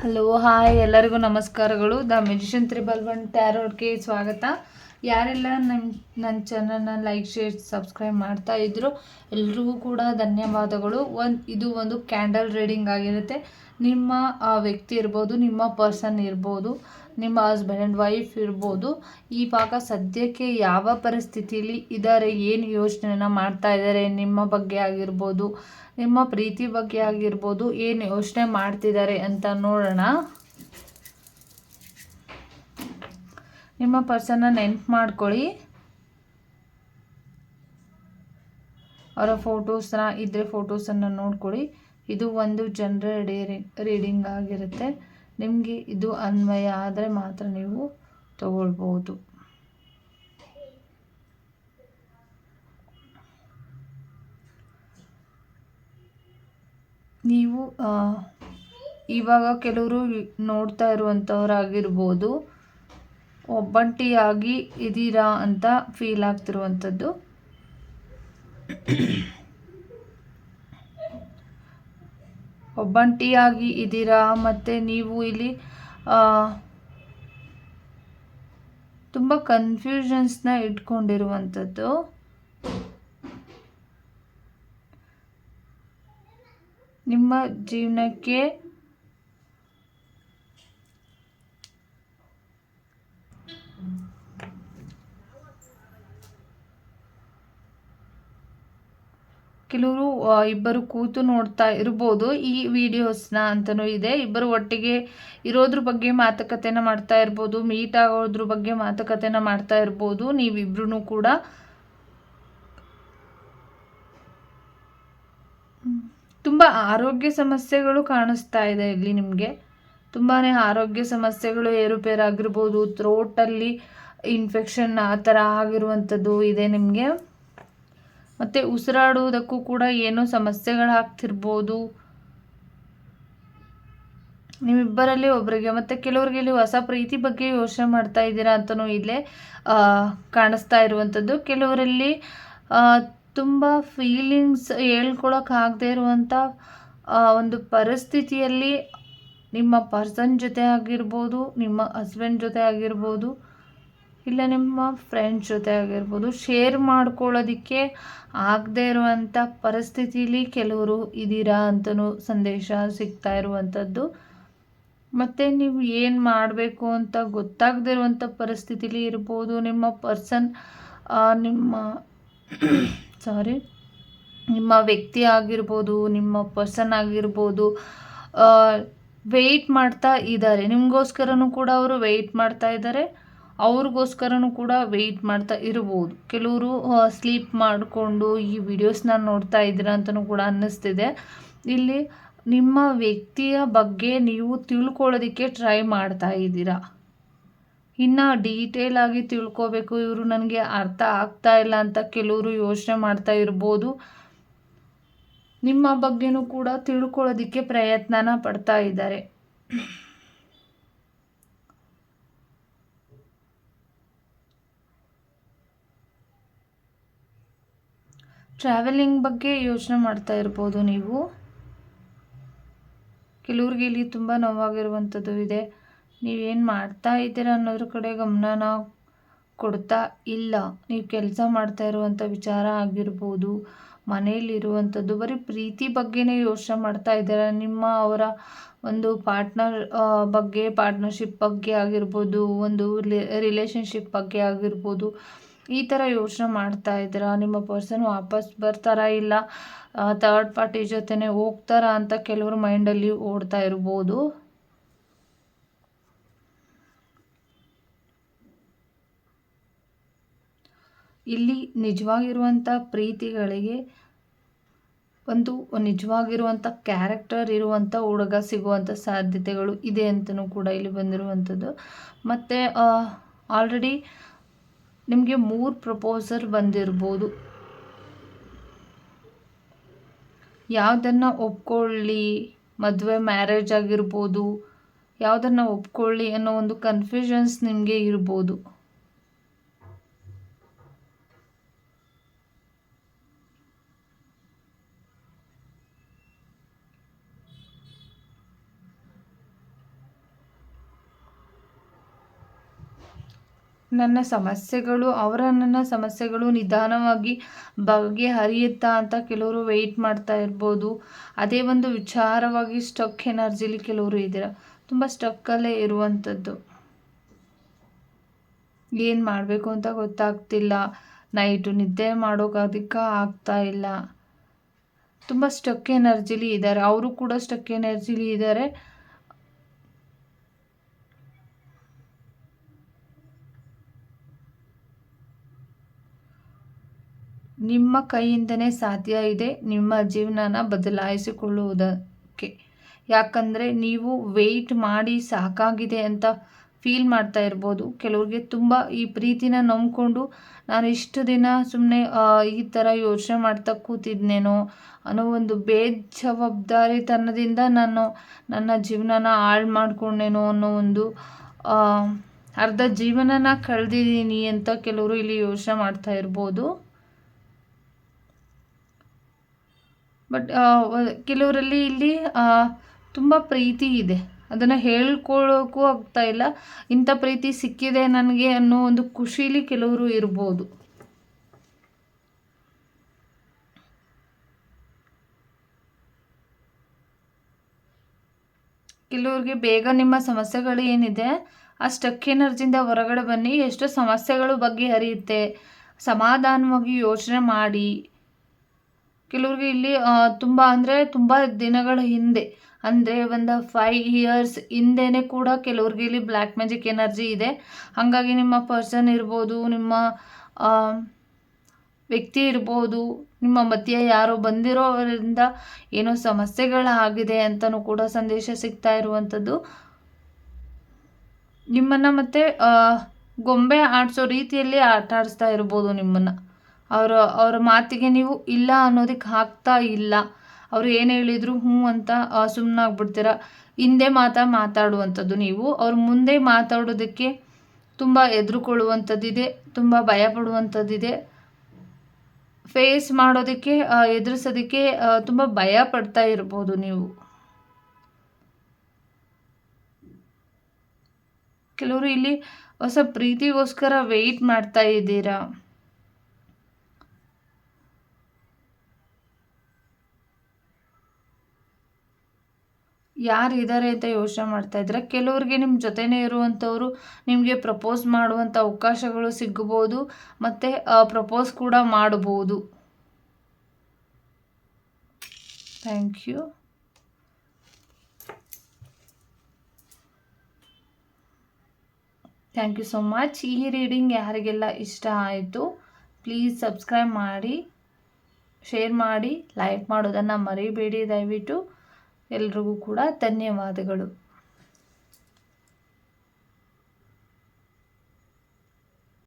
Hello hi ಎಲ್ಲರಿಗೂ ನಮಸ್ಕಾರಗಳು. The magician triple one ಟ್ಯಾರೋಡ್ಗೆ ಸ್ವಾಗತ. ಯಾರೆಲ್ಲ ನನ್ನ ನನ್ನ ಚಾನಲ್ನ ಲೈಕ್ ಶೇರ್ ಸಬ್ಸ್ಕ್ರೈಬ್ ಮಾಡ್ತಾ ಇದ್ರು ಎಲ್ರಿಗೂ ಕೂಡ ಧನ್ಯವಾದಗಳು. ಒಂದು, ಇದು ಒಂದು ಕ್ಯಾಂಡಲ್ ರೀಡಿಂಗ್ ಆಗಿರುತ್ತೆ. ನಿಮ್ಮ ವ್ಯಕ್ತಿ ಇರ್ಬೋದು, ನಿಮ್ಮ ಪರ್ಸನ್ ಇರ್ಬೋದು, ನಿಮ್ಮ ಹಸ್ಬೆಂಡ್ ಆ್ಯಂಡ್ ವೈಫ್ ಇರ್ಬೋದು ಇವಾಗ ಸದ್ಯಕ್ಕೆ ಯಾವ ಪರಿಸ್ಥಿತಿಯಲ್ಲಿ ಇದ್ದಾರೆ ಏನು ಯೋಚನೆನ ಮಾಡ್ತಾ ಇದ್ದಾರೆ ನಿಮ್ಮ ಬಗ್ಗೆ ಆಗಿರ್ಬೋದು, ನಿಮ್ಮ ಪ್ರೀತಿ ಬಗ್ಗೆ ಆಗಿರ್ಬೋದು, ಏನು ಯೋಚನೆ ಮಾಡ್ತಿದ್ದಾರೆ ಅಂತ ನೋಡೋಣ. ನಿಮ್ಮ ಪರ್ಸನ್ನ ನೆನ್ಪು ಮಾಡ್ಕೊಳ್ಳಿ. ಅವರ ಫೋಟೋಸ್ನ ಇದ್ರೆ ಫೋಟೋಸನ್ನು ನೋಡ್ಕೊಳ್ಳಿ. ಇದು ಒಂದು ಜನರಲ್ ರೀಡಿಂಗ್ ಆಗಿರುತ್ತೆ. ನಿಮಗೆ ಇದು ಅನ್ವಯ ಆದರೆ ಮಾತ್ರ ನೀವು ತಗೊಳ್ಬೋದು. ನೀವು ಇವಾಗ ಕೆಲವರು ನೋಡ್ತಾ ಇರುವಂಥವ್ರಾಗಿರ್ಬೋದು ಒಬ್ಬಂಟಿಯಾಗಿ ಇದ್ದೀರಾ ಅಂತ ಫೀಲ್ ಆಗ್ತಿರುವಂಥದ್ದು. ಒಬ್ಬಂಟಿಯಾಗಿ ಇದ್ದೀರಾ ಮತ್ತು ನೀವು ಇಲ್ಲಿ ತುಂಬ ಕನ್ಫ್ಯೂಷನ್ಸ್ನ ಇಟ್ಕೊಂಡಿರುವಂಥದ್ದು. ನಿಮ್ಮ ಜೀವನಕ್ಕೆ ಕೆಲವರು ಇಬ್ಬರು ಕೂತು ನೋಡ್ತಾ ಇರ್ಬೋದು ಈ ವಿಡಿಯೋಸ್ನ ಅಂತನೂ ಇದೆ. ಇಬ್ಬರು ಒಟ್ಟಿಗೆ ಇರೋದ್ರ ಬಗ್ಗೆ ಮಾತುಕತೆನ ಮಾಡ್ತಾ ಇರ್ಬೋದು, ಮೀಟ್ ಆಗೋದ್ರ ಬಗ್ಗೆ ಮಾತುಕತೆನ ಮಾಡ್ತಾ ಇರ್ಬೋದು ನೀವಿಬ್ರು ಕೂಡ. ತುಂಬ ಆರೋಗ್ಯ ಸಮಸ್ಯೆಗಳು ಕಾಣಿಸ್ತಾ ಇದೆ ಇಲ್ಲಿ ನಿಮಗೆ. ತುಂಬಾ ಆರೋಗ್ಯ ಸಮಸ್ಯೆಗಳು ಏರುಪೇರಾಗಿರ್ಬೋದು ಥ್ರೋಟಲ್ಲಿ ಇನ್ಫೆಕ್ಷನ್ ಆ ಥರ ಆಗಿರುವಂಥದ್ದು ಇದೆ ನಿಮಗೆ. ಮತ್ತು ಉಸಿರಾಡುವುದಕ್ಕೂ ಕೂಡ ಏನೋ ಸಮಸ್ಯೆಗಳಾಗ್ತಿರ್ಬೋದು ನಿಮ್ಮಿಬ್ಬರಲ್ಲಿ ಒಬ್ಬರಿಗೆ ಮತ್ತು ಕೆಲವರಿಗೆ ಇಲ್ಲಿ ಹೊಸ ಪ್ರೀತಿ ಬಗ್ಗೆ ಯೋಚನೆ ಮಾಡ್ತಾ ಇದ್ದೀರಾ ಅಂತಲೂ ಇಲ್ಲೇ ಕಾಣಿಸ್ತಾ ಇರುವಂಥದ್ದು. ಕೆಲವರಲ್ಲಿ ತುಂಬ ಫೀಲಿಂಗ್ಸ್ ಹೇಳ್ಕೊಳಕ್ಕಾಗದೇ ಇರುವಂಥ ಒಂದು ಪರಿಸ್ಥಿತಿಯಲ್ಲಿ ನಿಮ್ಮ ಪರ್ಸನ್ ಜೊತೆ ಆಗಿರ್ಬೋದು, ನಿಮ್ಮ ಹಸ್ಬೆಂಡ್ ಜೊತೆ ಆಗಿರ್ಬೋದು ಇಲ್ಲ, ನಿಮ್ಮ ಫ್ರೆಂಡ್ ಜೊತೆ ಆಗಿರ್ಬೋದು ಶೇರ್ ಮಾಡ್ಕೊಳ್ಳೋದಕ್ಕೆ ಆಗದೇ ಇರುವಂಥ ಪರಿಸ್ಥಿತಿಲಿ ಕೆಲವರು ಇದ್ದೀರಾ ಅಂತಲೂ ಸಂದೇಶ ಸಿಗ್ತಾ ಇರುವಂಥದ್ದು ಮತ್ತು ನೀವು ಏನು ಮಾಡಬೇಕು ಅಂತ ಗೊತ್ತಾಗದೇ ಇರುವಂಥ ಪರಿಸ್ಥಿತಿಲಿ ಇರ್ಬೋದು, ನಿಮ್ಮ ಪರ್ಸನ್ ನಿಮ್ಮ ಸಾರಿ ನಿಮ್ಮ ವ್ಯಕ್ತಿ ಆಗಿರ್ಬೋದು, ನಿಮ್ಮ ಪರ್ಸನ್ ಆಗಿರ್ಬೋದು ವೆಯ್ಟ್ ಮಾಡ್ತಾ ಇದ್ದಾರೆ. ನಿಮಗೋಸ್ಕರನೂ ಕೂಡ ಅವರು ವೆಯ್ಟ್ ಮಾಡ್ತಾ ಇದ್ದಾರೆ. ಅವ್ರಿಗೋಸ್ಕರನೂ ಕೂಡ ವೆಯ್ಟ್ ಮಾಡ್ತಾ ಇರ್ಬೋದು. ಕೆಲವರು ಸ್ಲೀಪ್ ಮಾಡಿಕೊಂಡು ಈ ವಿಡಿಯೋಸ್ನ ನೋಡ್ತಾ ಇದ್ದೀರ ಅಂತಲೂ ಕೂಡ ಅನ್ನಿಸ್ತಿದೆ. ಇಲ್ಲಿ ನಿಮ್ಮ ವ್ಯಕ್ತಿಯ ಬಗ್ಗೆ ನೀವು ತಿಳ್ಕೊಳ್ಳೋದಕ್ಕೆ ಟ್ರೈ ಮಾಡ್ತಾ ಇದ್ದೀರಾ. ಇನ್ನು ಡೀಟೇಲ್ ಆಗಿ ತಿಳ್ಕೋಬೇಕು. ಇವರು ನನಗೆ ಅರ್ಥ ಆಗ್ತಾ ಇಲ್ಲ ಅಂತ ಕೆಲವರು ಯೋಚನೆ ಮಾಡ್ತಾ ಇರ್ಬೋದು. ನಿಮ್ಮ ಬಗ್ಗೆನೂ ಕೂಡ ತಿಳ್ಕೊಳ್ಳೋದಕ್ಕೆ ಪ್ರಯತ್ನನ ಪಡ್ತಾ ಇದ್ದಾರೆ. ಟ್ರಾವೆಲಿಂಗ್ ಬಗ್ಗೆ ಯೋಚನೆ ಮಾಡ್ತಾ ಇರ್ಬೋದು ನೀವು. ಕೆಲವ್ರಿಗೆ ಇಲ್ಲಿ ತುಂಬ ನೋವಾಗಿರುವಂಥದ್ದು ಇದೆ. ನೀವೇನು ಮಾಡ್ತಾ ಇದ್ದೀರಾ ಅನ್ನೋದ್ರ ಕಡೆ ಗಮನನ ಕೊಡ್ತಾ ಇಲ್ಲ. ನೀವು ಕೆಲಸ ಮಾಡ್ತಾ ಇರುವಂಥ ವಿಚಾರ ಆಗಿರ್ಬೋದು. ಮನೆಯಲ್ಲಿರುವಂಥದ್ದು ಬರೀ ಪ್ರೀತಿ ಬಗ್ಗೆನೇ ಯೋಚನೆ ಮಾಡ್ತಾ ಇದ್ದೀರಾ? ನಿಮ್ಮ ಅವರ ಒಂದು ಪಾರ್ಟ್ನರ್ ಬಗ್ಗೆ ಪಾರ್ಟ್ನರ್ಶಿಪ್ ಬಗ್ಗೆ ಆಗಿರ್ಬೋದು, ಒಂದು ರಿಲೇಷನ್ಶಿಪ್ ಬಗ್ಗೆ ಆಗಿರ್ಬೋದು. ಈ ಥರ ಯೋಚನೆ ಮಾಡ್ತಾ ಇದ್ದೀರಾ? ನಿಮ್ಮ ಪರ್ಸನ್ ವಾಪಸ್ ಬರ್ತಾರಾ ಇಲ್ಲ ಥರ್ಡ್ ಪಾರ್ಟಿ ಜೊತೆನೇ ಹೋಗ್ತಾರಾ ಅಂತ ಕೆಲವರು ಮೈಂಡಲ್ಲಿ ಓಡ್ತಾ ಇರ್ಬೋದು? ಇಲ್ಲಿ ನಿಜವಾಗಿರುವಂಥ ಪ್ರೀತಿಗಳಿಗೆ ಒಂದು ನಿಜವಾಗಿರುವಂಥ ಕ್ಯಾರೆಕ್ಟರ್ ಇರುವಂಥ ಹುಡುಗ ಸಿಗುವಂಥ ಸಾಧ್ಯತೆಗಳು ಇದೆ ಅಂತಲೂ ಕೂಡ ಇಲ್ಲಿ ಬಂದಿರುವಂಥದ್ದು ಮತ್ತು ಆಲ್ರೆಡಿ ನಿಮಗೆ ಮೂರು ಪ್ರಪೋಸರ್ ಬಂದಿರ್ಬೋದು. ಯಾವುದನ್ನು ಒಪ್ಕೊಳ್ಳಿ, ಮದುವೆ ಮ್ಯಾರೇಜ್ ಆಗಿರ್ಬೋದು, ಯಾವುದನ್ನು ಒಪ್ಕೊಳ್ಳಿ ಅನ್ನೋ ಒಂದು ಕನ್ಫ್ಯೂಷನ್ಸ್ ನಿಮಗೆ ಇರ್ಬೋದು. ನನ್ನ ಸಮಸ್ಯೆಗಳು, ಅವರ ನನ್ನ ಸಮಸ್ಯೆಗಳು ನಿಧಾನವಾಗಿ ಬಗೆಹರಿಯುತ್ತಾ ಅಂತ ಕೆಲವರು ವೆಯ್ಟ್ ಮಾಡ್ತಾ ಇರ್ಬೋದು. ಅದೇ ಒಂದು ವಿಚಾರವಾಗಿ ಸ್ಟಕ್ ಎನರ್ಜಿಲಿ ಕೆಲವರು ಇದ್ದೀರ? ತುಂಬ ಸ್ಟಕ್ಕಲ್ಲೇ ಇರುವಂಥದ್ದು. ಏನು ಮಾಡಬೇಕು ಅಂತ ಗೊತ್ತಾಗ್ತಿಲ್ಲ. ನೈಟು ನಿದ್ದೆ ಮಾಡೋಕ್ಕಾದಕ್ಕೆ ಆಗ್ತಾ ಇಲ್ಲ. ತುಂಬ ಸ್ಟಕ್ ಎನರ್ಜಿಲಿ ಇದ್ದಾರೆ. ಅವರು ಕೂಡ ಸ್ಟಕ್ ಎನರ್ಜಿಲಿ ಇದ್ದಾರೆ. ನಿಮ್ಮ ಕೈಯಿಂದನೇ ಸಾಧ್ಯ ಇದೆ ನಿಮ್ಮ ಜೀವನನ ಬದಲಾಯಿಸಿಕೊಳ್ಳುವುದಕ್ಕೆ. ಯಾಕಂದರೆ ನೀವು ವೆಯ್ಟ್ ಮಾಡಿ ಸಾಕಾಗಿದೆ ಅಂತ ಫೀಲ್ ಮಾಡ್ತಾ ಇರ್ಬೋದು. ಕೆಲವ್ರಿಗೆ ತುಂಬ ಈ ಪ್ರೀತಿನ ನಂಬಿಕೊಂಡು ನಾನು ಇಷ್ಟು ದಿನ ಸುಮ್ಮನೆ ಈ ಥರ ಯೋಚನೆ ಮಾಡ್ತಾ ಕೂತಿದ್ನೇನೋ ಅನ್ನೋ ಒಂದು ಬೇಜವಾಬ್ದಾರಿತನದಿಂದ ನಾನು ನನ್ನ ಜೀವನನ ಹಾಳು ಮಾಡಿಕೊಂಡೇನೋ ಅನ್ನೋ ಒಂದು ಅರ್ಧ ಜೀವನನ ಕಳೆದಿದ್ದೀನಿ ಅಂತ ಕೆಲವರು ಇಲ್ಲಿ ಯೋಚನೆ ಮಾಡ್ತಾ ಇರ್ಬೋದು. ಬಟ್ ಕೆಲವರಲ್ಲಿ ಇಲ್ಲಿ ತುಂಬ ಪ್ರೀತಿ ಇದೆ. ಅದನ್ನು ಹೇಳ್ಕೊಳ್ಳೋಕ್ಕೂ ಆಗ್ತಾ ಇಲ್ಲ. ಇಂಥ ಪ್ರೀತಿ ಸಿಕ್ಕಿದೆ ನನಗೆ ಅನ್ನೋ ಒಂದು ಖುಷೀಲಿ ಕೆಲವರು ಇರ್ಬೋದು. ಕೆಲವ್ರಿಗೆ ಬೇಗ ನಿಮ್ಮ ಸಮಸ್ಯೆಗಳು ಏನಿದೆ, ಆ ಸ್ಟಕ್ ಎನರ್ಜಿಯಿಂದ ಹೊರಗಡೆ ಬನ್ನಿ. ಎಷ್ಟು ಸಮಸ್ಯೆಗಳು ಬಗ್ಗೆ ಹರಿಯುತ್ತೆ ಸಮಾಧಾನವಾಗಿ ಯೋಚನೆ ಮಾಡಿ. ಕೆಲವ್ರಿಗೆ ಇಲ್ಲಿ ತುಂಬ ಅಂದರೆ ತುಂಬ ದಿನಗಳ ಹಿಂದೆ, ಅಂದರೆ ಒಂದು ಫೈವ್ ಇಯರ್ಸ್ ಹಿಂದೆನೇ ಕೂಡ ಕೆಲವ್ರಿಗೆ ಇಲ್ಲಿ ಬ್ಲ್ಯಾಕ್ ಮ್ಯಾಜಿಕ್ ಎನರ್ಜಿ ಇದೆ. ಹಾಗಾಗಿ ನಿಮ್ಮ ಪರ್ಸನ್ ಇರ್ಬೋದು, ನಿಮ್ಮ ವ್ಯಕ್ತಿ ಇರ್ಬೋದು, ನಿಮ್ಮ ಮಧ್ಯೆ ಯಾರೋ ಬಂದಿರೋರಿಂದ ಏನೋ ಸಮಸ್ಯೆಗಳಾಗಿದೆ ಅಂತಲೂ ಕೂಡ ಸಂದೇಶ ಸಿಗ್ತಾ ಇರುವಂಥದ್ದು ನಿಮ್ಮನ್ನು ಮತ್ತೆ ಗೊಂಬೆ ಆಡಿಸೋ ರೀತಿಯಲ್ಲಿ ಆಟ ಆಡಿಸ್ತಾ ಇರ್ಬೋದು ನಿಮ್ಮನ್ನು. ಅವರ ಅವರ ಮಾತಿಗೆ ನೀವು ಇಲ್ಲ ಅನ್ನೋದಕ್ಕೆ ಆಗ್ತಾ ಇಲ್ಲ. ಅವರು ಏನು ಹೇಳಿದ್ರು? ಹ್ಞೂ ಅಂತ ಸುಮ್ಮನಾಗ್ಬಿಡ್ತೀರ ಹಿಂದೆ ಮಾತಾ ಮಾತಾಡುವಂಥದ್ದು ನೀವು. ಅವ್ರ ಮುಂದೆ ಮಾತಾಡೋದಕ್ಕೆ ತುಂಬ ಎದುರುಕೊಳ್ಳುವಂಥದ್ದಿದೆ, ತುಂಬ ಭಯ ಪಡುವಂಥದ್ದಿದೆ ಫೇಸ್ ಮಾಡೋದಕ್ಕೆ ಎದುರಿಸೋದಕ್ಕೆ ತುಂಬ ಭಯ ಪಡ್ತಾ ಇರ್ಬೋದು ನೀವು. ಕೆಲವರು ಇಲ್ಲಿ ಹೊಸ ಪ್ರೀತಿಗೋಸ್ಕರ ವೆಯ್ಟ್ ಮಾಡ್ತಾ ಇದ್ದೀರಾ? ಯಾರು ಇದ್ದಾರೆ ಅಂತ ಯೋಚನೆ ಮಾಡ್ತಾ ಇದ್ರೆ ಕೆಲವ್ರಿಗೆ ನಿಮ್ಮ ಜೊತೆನೇ ಇರುವಂಥವರು ನಿಮಗೆ ಪ್ರಪೋಸ್ ಮಾಡುವಂಥ ಅವಕಾಶಗಳು ಸಿಗ್ಬೋದು ಮತ್ತು ಪ್ರಪೋಸ್ ಕೂಡ ಮಾಡ್ಬೋದು. Thank you thank you so much ಈ ರೀಡಿಂಗ್ ಯಾರಿಗೆಲ್ಲ ಇಷ್ಟ ಆಯಿತು ಪ್ಲೀಸ್ ಸಬ್ಸ್ಕ್ರೈಬ್ ಮಾಡಿ ಶೇರ್ ಮಾಡಿ ಲೈಕ್ ಮಾಡೋದನ್ನು ಮರಿಬೇಡಿ ದಯವಿಟ್ಟು. ಎಲ್ರಿಗೂ ಕೂಡ ಧನ್ಯವಾದಗಳು.